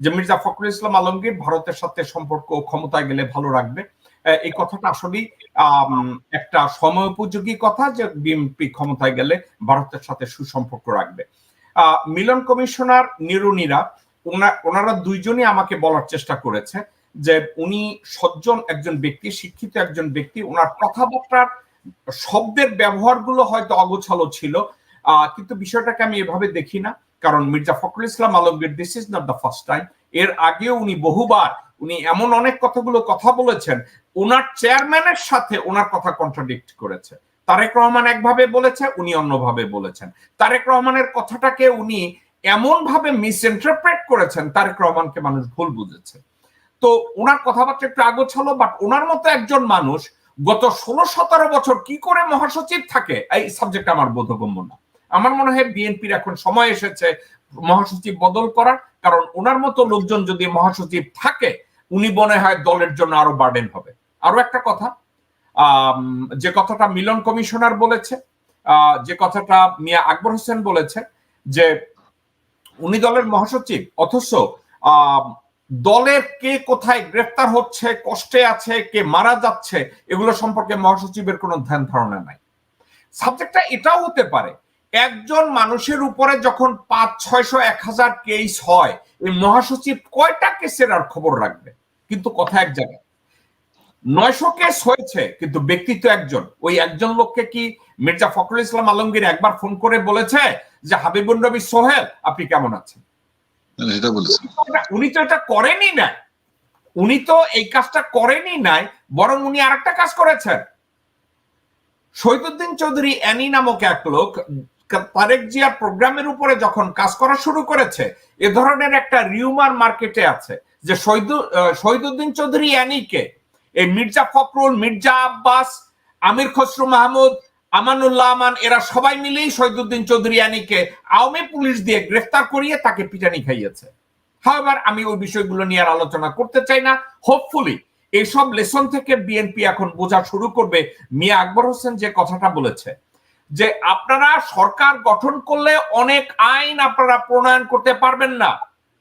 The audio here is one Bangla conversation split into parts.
যে মির্জা ফখরুল ইসলাম আলমগীর ভারতের সাথে সম্পর্ক ক্ষমতায় গেলে ভালো রাখবে। এই কথাটা আসলেই একটা সময় উপযোগী কথা যে বিএনপি ক্ষমতায় গেলে ভারতের সাথে সুসম্পর্ক রাখবে। মিলন কমিশনার নিরুনিরা ওনারা দুইজনই আমাকে বলার চেষ্টা করেছে যে উনি সজ্জন একজন ব্যক্তি, শিক্ষিত একজন ব্যক্তি, ওনার কথাবার্তার শব্দের ব্যবহারগুলো হয়তো অগোছালো ছিল কিন্তু বিষয়টাকে আমি এভাবে দেখি না। কারণ Mirza Fakhrul Islam Alamgir this is not the first time এর আগেও উনি বহুবার, উনি এমন অনেক কথাগুলো কথা বলেছেন ওনার চেয়ারম্যানের সাথে ওনার কথা কন্ট্রাডিক্ট করেছে। তারেক রহমান একভাবে বলেছে, উনি অন্যভাবে বলেছেন। তারেক রহমানের কথাটাকে উনি এমন ভাবে মিসইন্টারপ্রেট করেছেন, তারেক রহমানকে মানুষ ভুল বুঝেছে। তো ওনার কথাবার্তা একটু আগোছালো বাট ওনার মতো একজন মানুষ গত ষোলো সতেরো বছর কি করে মহাসচিব থাকে? এই সাবজেক্ট আমার বোধগম্য না। আমার মনে হয় বিএনপির এখন সময় এসেছে মহাসচিব বদল করার, কারণ ওনার মতো লোকজন যদি মহাসচিব থাকে, উনি মনে হয় দলের জন্য আরও বার্ডেন হবে। আরও একটা কথা যে কথাটা মিলন কমিশনার বলেছে যে কথাটা মিয়া আকবর হোসেন বলেছে, যে উনি দলের মহাসচিব, অথচ দলের কে কোথায় গ্রেফতার হচ্ছে, কষ্টে আছে, কে মারা যাচ্ছে, এগুলো সম্পর্কে মহাসচিবের কোনো ধ্যান ধারণা নাই। সাবজেক্টটা এটাও হতে পারে একজন মানুষের উপরে যখন পাঁচ ছয়শো এক হাজার কেস হয় ওই মহাসচিব কয়টা কেসের আর খবর রাখবে? কিন্তু কথা এক জায়গায়। নয়শো কেস হয়েছে কিন্তু ব্যক্তিত্ব একজন। ওই একজন লোককে কি মির্জা ফখরুল ইসলাম আলমগীর একবার ফোন করে বলেছে যে হাবিবুর নবী সোহেল আপনি কেমন আছেন? উনি তো এটা করেনি নাই। উনি তো এই কাজটা করেনি নাই বরং উনি আরেকটা কাজ করেছেন। শহীদুদ্দিন চৌধুরী অ্যানি নামক এক লোক তারেক জিয়ার প্রোগ্রামের উপরে যখন কাজ করা শুরু করেছে, এ ধরনের একটা রিউমার মার্কেটে আছে যে শহীদুদ্দিন চৌধুরী অ্যানিকে, এই মির্জা ফখরুল, মির্জা আব্বাস, আমির খসরু মাহমুদ, আমানুল্লাহ আমান, এরা সবাই মিলেই শহীদুদ্দিন চৌধুরী আওয়ামী পুলিশ দিয়ে গ্রেফতার করিয়ে তাকে পিটানি খাইয়েছে। হাওয়ার আমি ওই বিষয়গুলো নিয়ে আর আলোচনা করতে চাই না। হোপফুলি এইসব লেসন থেকে বিএনপি এখন বোঝা শুরু করবে মিয়া আকবর হোসেন যে কথাটা বলেছে। যে আপনারা সরকার গঠন করলে অনেক আইন আপনারা প্রণয়ন করতে পারবেন না।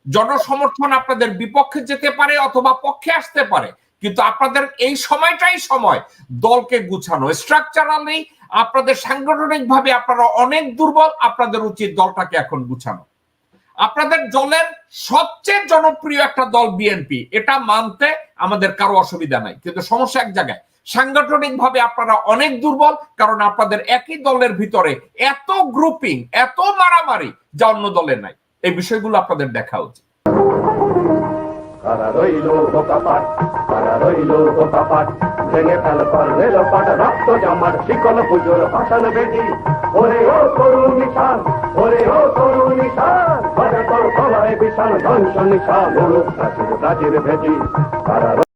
জনসমর্থন আপনাদের বিপক্ষে যেতে পারে অথবা পক্ষে আসতে পারে। কিন্তু আপনাদের এই সময়টাই সময় দলকে গুছানো। স্ট্রাকচারালি আপনাদের সাংগঠনিক ভাবে আপনারা অনেক দুর্বল, আপনাদের উচিত দলটাকে এখন গুছানো। আপনাদের দলের সবচেয়ে জনপ্রিয় একটা দল বিএনপি। এটা মানতে আমাদের কারও অসুবিধা নাই। কিন্তু সমস্যা এক জায়গায় সাংগঠনিক ভাবে আপনারা অনেক দুর্বল, কারণ আপনাদের একই দলের ভিতরে এত গ্রুপিং এত মারামারি যা অন্য দলের নাই। এই বিষয়গুলো আপনাদের দেখা উচিত। তোর ধ্বংস কারা